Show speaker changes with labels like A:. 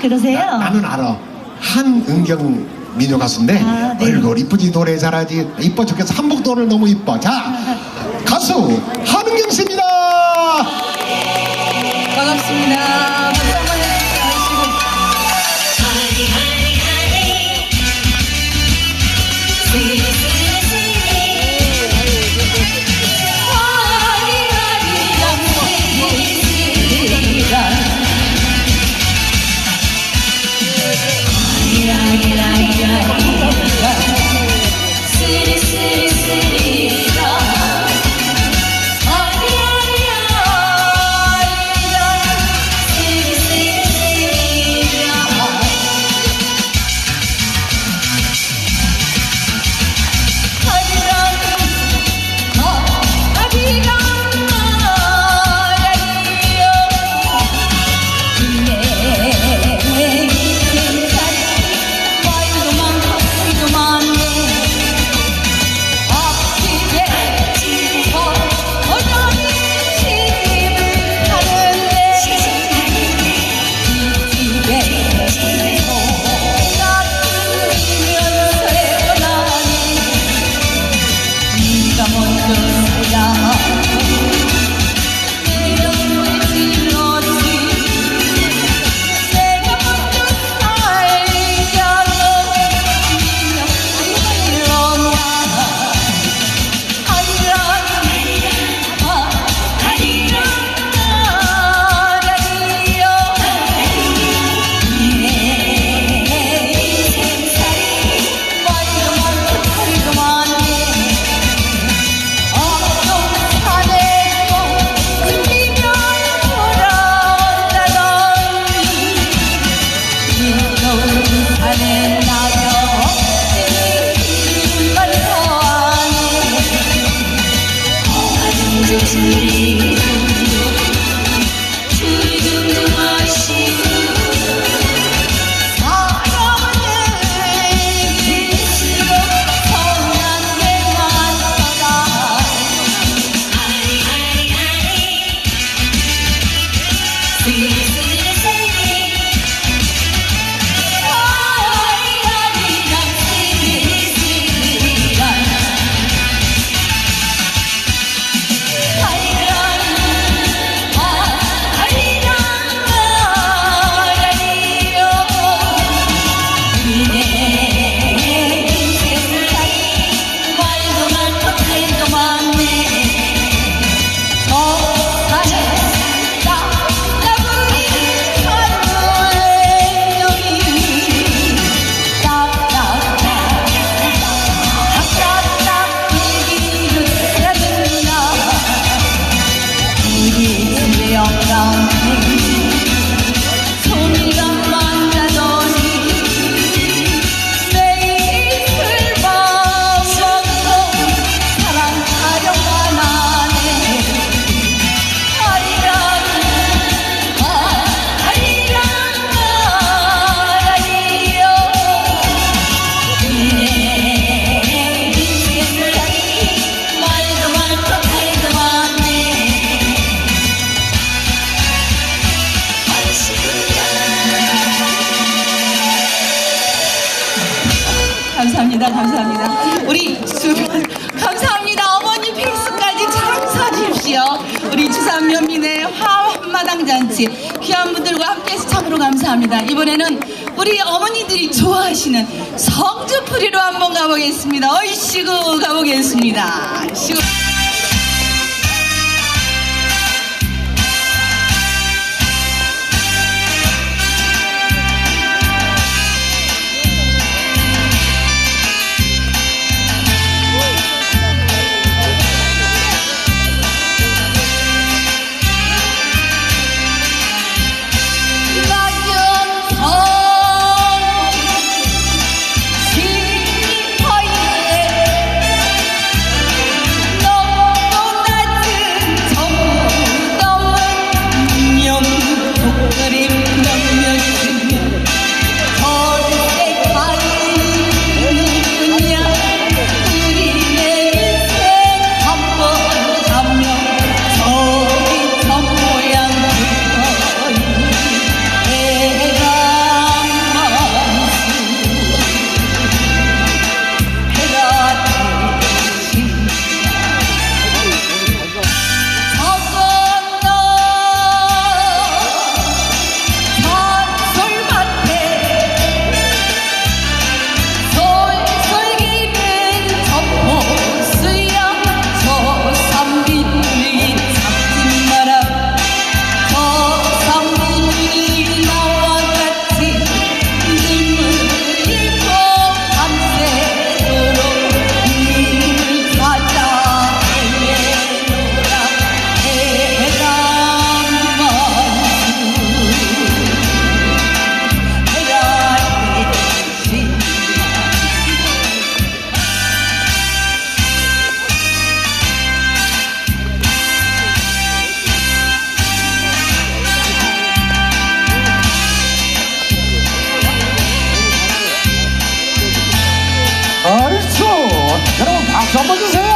A: 그러세요?
B: 나, 는 알아. 한은경 민요 가수인데
A: 아, 네.
B: 얼굴 이쁘지 노래 잘하지 이뻐 죽겠어 한복도 오늘 너무 이뻐. 자 가수 한은경 씨입니다.
A: 반갑습니다. 지 감사합니다. 우리 주 감사합니다. 어머니 픽스까지 잘 사주십시오. 우리 주산 면민의 화 한마당 잔치 귀한 분들과 함께해서 참으로 감사합니다. 이번에는 우리 어머니들이 좋아하시는 성주풀이로 한번 가보겠습니다. 어이씨구 가보겠습니다. 시구.
B: 한번 주세요.